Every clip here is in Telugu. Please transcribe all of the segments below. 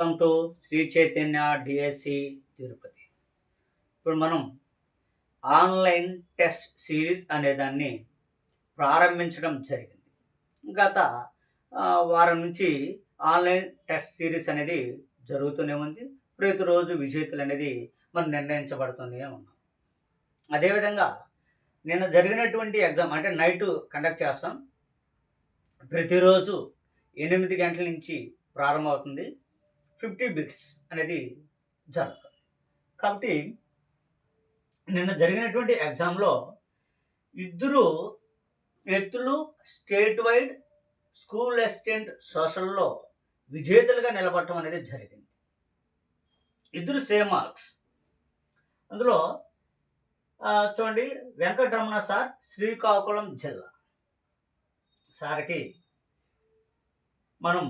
Welcome to Sri Chaitanya DSC Tirupati. ఇప్పుడు మనం ఆన్లైన్ టెస్ట్ సిరీస్ అనే దాన్ని ప్రారంభించడం జరిగింది. గత వారం నుంచి ఆన్లైన్ టెస్ట్ సిరీస్ అనేది జరుగుతూనే ఉంది. ప్రతిరోజు విజేతలు అనేది మనం నిర్ణయించబడుతూనే ఉన్నాం. అదేవిధంగా నిన్న జరిగినటువంటి ఎగ్జామ్ అంటే నైట్ కండక్ట్ చేస్తాం. ప్రతిరోజు ఎనిమిది గంటల నుంచి ప్రారంభమవుతుంది. ఫిఫ్టీ బిట్స్ అనేది జరుగుతుంది కాబట్టి నిన్న జరిగినటువంటి ఎగ్జామ్లో ఇద్దరు వ్యక్తులు స్టేట్ వైడ్ స్కూల్ అసిస్టెంట్ సోషల్లో విజేతలుగా నిలబడటం అనేది జరిగింది. ఇద్దరు సేమ్ మార్క్స్. అందులో చూడండి వెంకటరమణ సార్ శ్రీకాకుళం జిల్లా. సార్కి మనం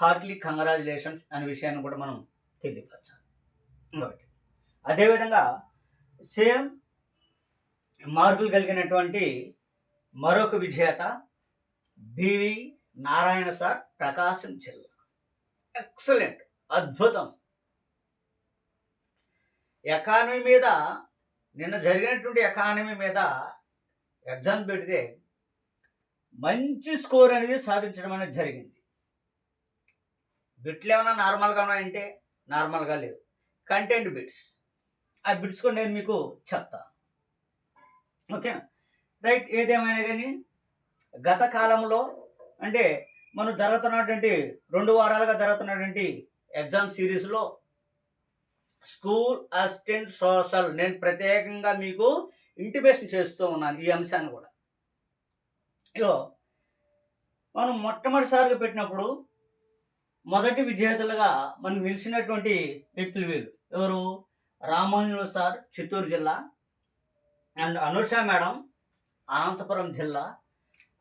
హార్ట్లీ కంగ్రాచులేషన్స్ అనే విషయాన్ని కూడా మనం తెలియపరచాలి. అదేవిధంగా సేమ్ మార్కులు కలిగినటువంటి మరొక విజేత బివి నారాయణ సార్ ప్రకాశం జిల్లా ఎక్సలెంట్ అద్భుతం. ఎకానమీ మీద నిన్న జరిగినటువంటి ఎకానమీ మీద ఎగ్జామ్ పెడితే మంచి స్కోర్ అనేది సాధించడం అనేది జరిగింది. బిట్లు ఏమైనా నార్మల్గా ఉన్నాయంటే నార్మల్గా లేవు. Content bits. ఆ బిట్స్ కూడా నేను మీకు చెప్తా. ఓకేనా? రైట్ ఏదేమైనా కానీ గత కాలంలో అంటే మనం జరుగుతున్నటువంటి రెండు వారాలుగా జరుగుతున్నటువంటి ఎగ్జామ్ సిరీస్లో స్కూల్ అసిస్టెంట్ సోషల్ నేను ప్రత్యేకంగా మీకు ఇంటిమేషన్ చేస్తూ ఉన్నాను ఈ అంశాన్ని కూడా. ఇలో మనం మొట్టమొదటిసారిగా పెట్టినప్పుడు మొదటి విజేతలుగా మనం నిలిచినటువంటి వ్యక్తులు వీరు ఎవరు? రామానుజులు సార్ చిత్తూరు జిల్లా. అండ్ అనుష మేడం అనంతపురం జిల్లా.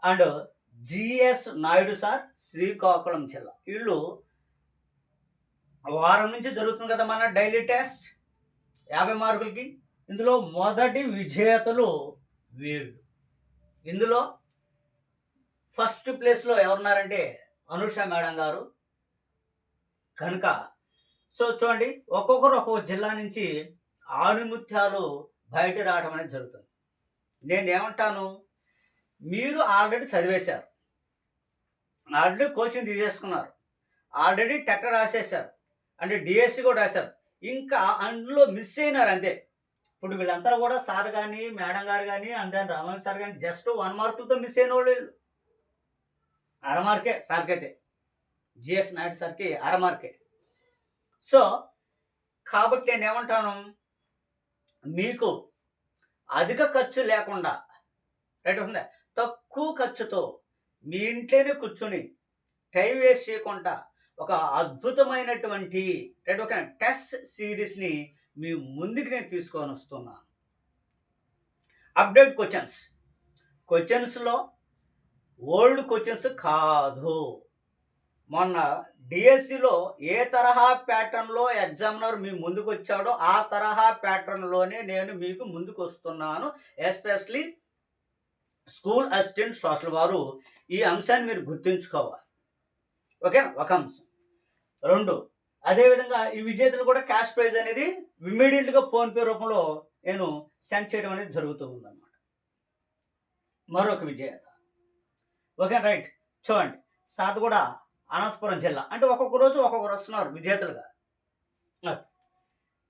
And GS Naidu sir Srikakulam జిల్లా. వీళ్ళు వారం నుంచి జరుగుతుంది కదా మన డైలీ టెస్ట్? యాభై మార్కులకి. ఇందులో మొదటి విజేతలు వీళ్ళు. ఇందులో ఫస్ట్ ప్లేస్లో ఎవరున్నారంటే అనుష మేడం గారు కనుక సో చూడండి ఒక్కొక్కరు ఒక్కొక్క జిల్లా నుంచి ఆణిముత్యాలు బయట రావడం అనేది జరుగుతుంది. నేను ఏమంటాను మీరు ఆల్రెడీ చదివేశారు. ఆల్రెడీ కోచింగ్ తీసేసుకున్నారు. ఆల్రెడీ టెట్ రాసేశారు. అంటే డిఎస్సి కూడా రాశారు. ఇంకా అందులో మిస్ అయినారు అంతే. ఇప్పుడు వీళ్ళంతా కూడా సార్ కానీ మేడం గారు కానీ అంతే రామన్ సార్ కానీ జస్ట్ వన్ మార్కులతో మిస్ అయిన వాళ్ళు. అర మార్కే సార్కైతే. జిఎస్ నాయుడు సార్కి అరమార్కే. సో కాబట్టి నేను ఏమంటాను? మీకు అధిక ఖర్చు లేకుండా రైట్ ఉందా తక్కువ ఖర్చుతో మీ ఇంట్లోనే కూర్చొని టైం వేస్ట్ చేయకుండా ఒక అద్భుతమైనటువంటి రైట్ ఒక టెస్ట్ సిరీస్ని మీ ముందుకు నేను తీసుకొని వస్తున్నాను అప్డేట్ క్వశ్చన్స్. క్వశ్చన్స్లో ఓల్డ్ క్వశ్చన్స్ కాదు. మొన్న డిఎస్సిలో ఏ తరహా ప్యాటర్న్లో ఎగ్జామినర్ మీ ముందుకు వచ్చాడో ఆ తరహా ప్యాటర్న్లోనే నేను మీకు ముందుకు వస్తున్నాను ఎస్పెషలీ స్కూల్ అసిస్టెంట్ సోషల్ వారు ఈ అంశాన్ని మీరు గుర్తుంచుకోవాలి. ఓకే ఒక అంశం. రెండు అదేవిధంగా ఈ విజేతలు కూడా క్యాష్ ప్రైజ్ అనేది ఇమ్మీడియట్గా ఫోన్పే రూపంలో నేను సెండ్ చేయడం అనేది జరుగుతూ ఉందన్నమాట. మరొక విజేత. Okay right. చూడండి. సాత్ కూడా అనంతపురం జిల్లా. అంటే ఒక్కొక్క రోజు ఒక్కొక్కరు వస్తున్నారు విజేతలుగా.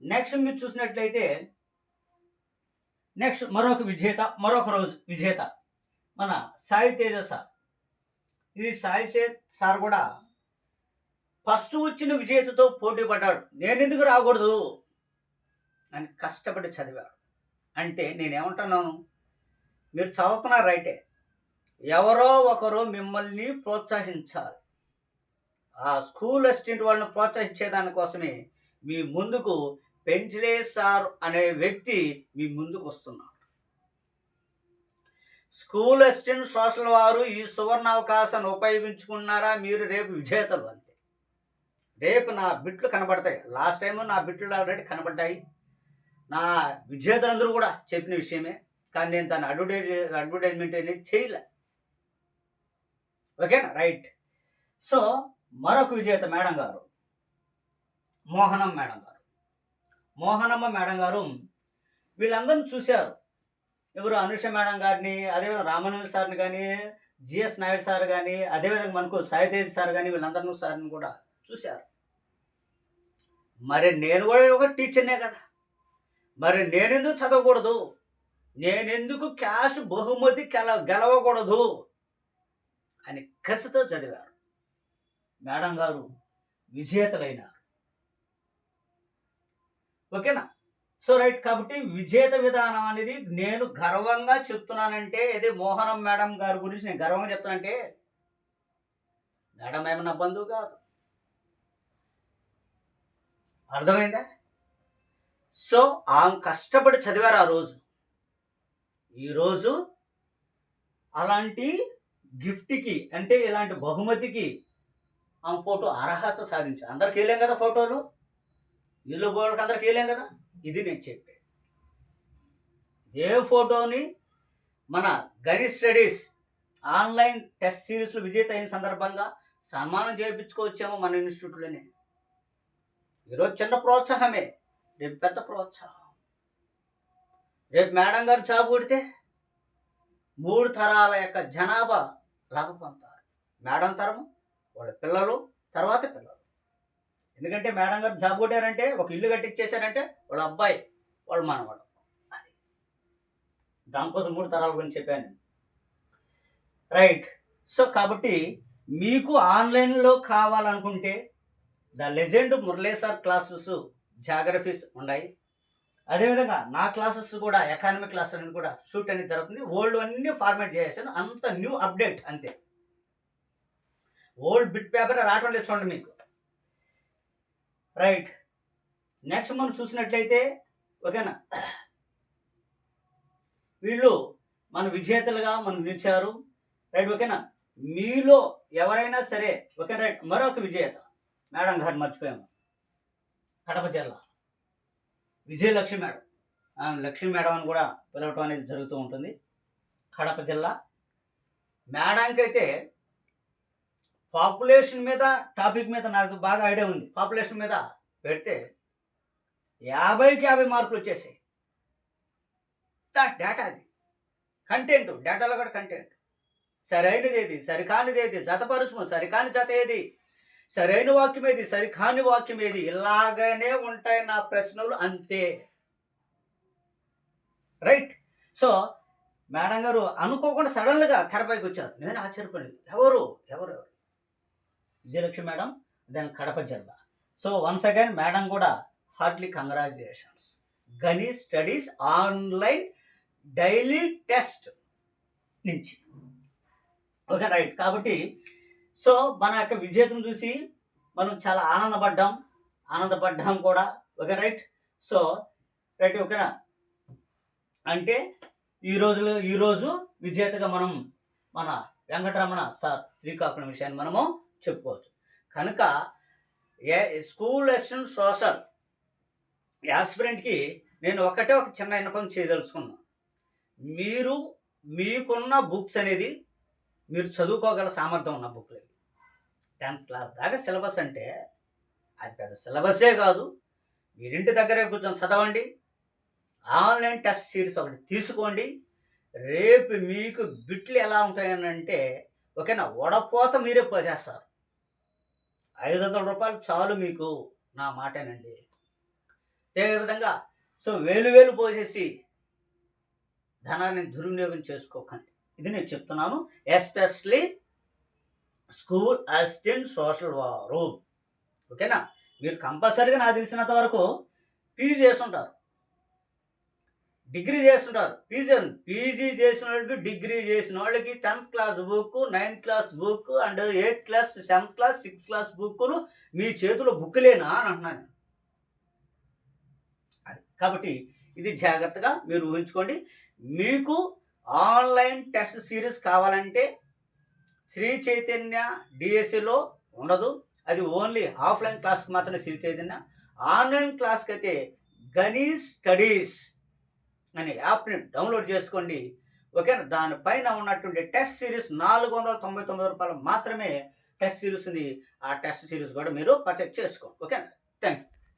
నెక్స్ట్ మీరు చూసినట్లయితే నెక్స్ట్ మరొక విజేత మరొక రోజు విజేత. మన సాయి తేజ సార్ ఇది సాయి సార్ కూడా ఫస్ట్ వచ్చిన విజేతతో పోటీ పడ్డాడు. నేను ఎందుకు రాకూడదు? అని కష్టపడి చదివాడు. అంటే నేనేమంటున్నాను? మీరు చదువుతున్నారు రైటే. ఎవరో ఒకరు మిమ్మల్ని ప్రోత్సహించాలి. ఆ స్కూల్ అసిస్టెంట్ వాళ్ళని ప్రోత్సహించే దానికోసమే మీ ముందుకు పెంచిలే సార్ అనే వ్యక్తి మీ ముందుకు వస్తున్నాడు. స్కూల్ అసిస్టెంట్ సోషల్ వారు ఈ సువర్ణ అవకాశాన్ని ఉపయోగించుకున్నారా? మీరు రేపు విజేతలు అంతే. రేపు నా బిట్లు కనబడతాయి. లాస్ట్ టైం నా బిట్లు ఆల్రెడీ కనబడ్డాయి. నా విజేతలందరూ కూడా చెప్పిన విషయమే. కానీ నేను దాన్ని అడ్వర్టైజ్ అడ్వర్టైజ్మెంట్ అనేది చేయలే. ఓకేనా? రైట్. సో మరొక విజేత మేడం గారు. మోహనం మేడం గారు. మోహనమ్మ మేడం గారు వీళ్ళందరిని చూశారు. ఎవరు అనుష మేడం గారిని అదేవిధంగా రామానుజ సార్ని కానీ జిఎస్ నాయుడు సార్ కానీ అదేవిధంగా మనకు సాయితేజ్ సార్ కానీ వీళ్ళందరినీ సార్ని కూడా చూశారు. మరి నేను కూడా ఒక టీచర్నే కదా. మరి నేనెందుకు చదవకూడదు? నేనెందుకు క్యాష్ బహుమతి గెల గెలవకూడదు? అని కసితో చదివారు. మేడం గారు విజేతలైనారు. ఓకేనా? సో రైట్ కాబట్టి విజేత విధానం అనేది నేను గర్వంగా చెప్తున్నానంటే ఇది మోహనం మేడం గారి గురించి నేను గర్వంగా చెప్తానంటే మేడం ఏమన్నా బంధువు కాదు. అర్థమైందా? సో ఆమె కష్టపడి చదివారు ఆ రోజు. ఈరోజు అలాంటి గిఫ్ట్కి అంటే ఇలాంటి బహుమతికి ఆమె ఫోటో అర్హత సాధించాను అందరికి వెళ్ళాం కదా ఫోటోలు? ఇల్లు గోడకి అందరికి వెళ్ళాం కదా? ఇది నేను చెప్పే. ఏ ఫోటోని మన గణి స్టడీస్ ఆన్లైన్ టెస్ట్ సిరీస్లో విజేత అయిన సందర్భంగా సన్మానం చేయించుకోవచ్చాము మన ఇన్స్టిట్యూట్లోనే. ఈరోజు చిన్న ప్రోత్సాహమే. రేపు పెద్ద ప్రోత్సాహం. రేపు మేడం గారు చాపు కొడితే మూడు తరాల యొక్క జనాభా లాభ పొందుతారు. మేడం తరము వాళ్ళ పిల్లలు తర్వాత పిల్లలు. ఎందుకంటే మేడం గారు జాబ్ కొట్టారంటే ఒక ఇల్లు కట్టించేశారంటే వాళ్ళ అబ్బాయి వాళ్ళ మనవాడు. అది. దానికోసం మూడు తరాల గురించి చెప్పాను రైట్. సో కాబట్టి మీకు ఆన్లైన్లో కావాలనుకుంటే the legend Murali sir classes geographies ఉన్నాయి. అదేవిధంగా నా క్లాసెస్ కూడా ఎకానమిక్ క్లాస్ అనేది కూడా షూట్ అనేది జరుగుతుంది. ఓల్డ్ అన్ని ఫార్మేట్ చేసాను అంత న్యూ అప్డేట్ అంతే. ఓల్డ్ బిట్ పేపర్ రావటం లేదు చూడండి మీకు. రైట్. నెక్స్ట్ మనం చూసినట్లయితే ఓకేనా? వీళ్ళు మన విజేతలుగా మనం నిలిచారు. రైట్ ఓకేనా? మీలో ఎవరైనా సరే ఓకే రైట్ మరొక విజేత. మేడం గారు మర్చిపోయాము. కడప జిల్లా. విజయలక్ష్మి మేడం. లక్ష్మి మేడం అని కూడా పిలవటం అనేది జరుగుతూ ఉంటుంది. కడప జిల్లా. మేడంకి అయితే పాపులేషన్ మీద టాపిక్ మీద నాకు బాగా ఐడియా ఉంది. పాపులేషన్ మీద పెడితే యాభైకి యాభై మార్కులు వచ్చేసాయి. డేటా అది. కంటెంట్ డేటాలో కూడా కంటెంట్ సరైనది ఏది? సరికానిది ఏది? జతపరుచుము. సరికాని జత ఏది? సరైన వాక్యం ఏది? సరికాని వాక్యం ఏది? ఇలాగనే ఉంటాయి నా ప్రశ్నలు అంతే. రైట్ సో మేడం గారు అనుకోకుండా సడన్గా తెరపైకి వచ్చారు. నేను ఆశ్చర్యపోయింది ఎవరు? ఎవరు? ఎవరు? విజయలక్ష్మి మేడం దెన్ కడప జిల్లా. సో వన్స్ అగైన్ మేడం కూడా heartly congratulations Gani studies online daily test నుంచి. ఓకే రైట్ కాబట్టి సో మన యొక్క విజేతను చూసి మనం చాలా ఆనందపడ్డాం. ఆనందపడ్డాం కూడా. ఓకే రైట్ సో రైట్ ఓకేనా అంటే ఈ రోజులో ఈరోజు విజేతగా మనం మన వెంకటరమణ సార్ శ్రీకాకుళం విషయాన్ని మనము చెప్పుకోవచ్చు. కనుక ఏ స్కూల్ అసిస్టెంట్ సోషల్ యాస్పిరెంట్కి నేను ఒకటే ఒక చిన్న విన్నపం చేయదలుచుకున్నాను మీరు మీకున్న బుక్స్ అనేది మీరు చదువుకోగల సామర్థ్యం ఉన్న బుక్లు టెన్త్ క్లాస్ దాకా సిలబస్ అంటే అది పెద్ద సిలబస్సే కాదు. మీరింటి దగ్గరే కూర్చొని చదవండి. ఆన్లైన్ టెస్ట్ సిరీస్ ఒకటి తీసుకోండి. రేపు మీకు బిట్లు ఎలా ఉంటాయని అంటే ఓకేనా వడపోత మీరే పోసేస్తారు. ఐదు వందల రూపాయలు చాలు మీకు నా మాటేనండి. అదేవిధంగా సో వేలు వేలు పోసేసి ధనాన్ని దుర్వినియోగం చేసుకోకండి. ఇది నేను చెప్తున్నాను ఎస్పెషలీ స్కూల్ అసిస్టెంట్ సోషల్ వారు. ఓకేనా? మీరు కంపల్సరీగా నాకు తెలిసినంత వరకు పీజీ చేస్తుంటారు. డిగ్రీ చేస్తుంటారు. పీజీ పీజీ చేసిన వాళ్ళకి డిగ్రీ చేసిన వాళ్ళకి tenth class book ninth class book and eighth class seventh class sixth class బుక్లు మీ చేతిలో బుక్లేనా అని అంటున్నాను అది. కాబట్టి ఇది జాగ్రత్తగా మీరు ఊహించుకోండి. మీకు ఆన్లైన్ టెస్ట్ సిరీస్ కావాలంటే శ్రీ చైతన్య డిఎస్సిలో ఉండదు. అది ఓన్లీ ఆఫ్లైన్ క్లాస్కి మాత్రమే శ్రీ చైతన్య. ఆన్లైన్ క్లాస్కి అయితే గనీ స్టడీస్ అనే యాప్ని డౌన్లోడ్ చేసుకోండి. ఓకేనా దానిపైన ఉన్నటువంటి టెస్ట్ సిరీస్ నాలుగు వందల తొంభై తొమ్మిది రూపాయలు మాత్రమే టెస్ట్ సిరీస్ ఉంది. ఆ టెస్ట్ సిరీస్ కూడా మీరు పర్చేజ్ చేసుకోండి ఓకేనా థ్యాంక్ యూ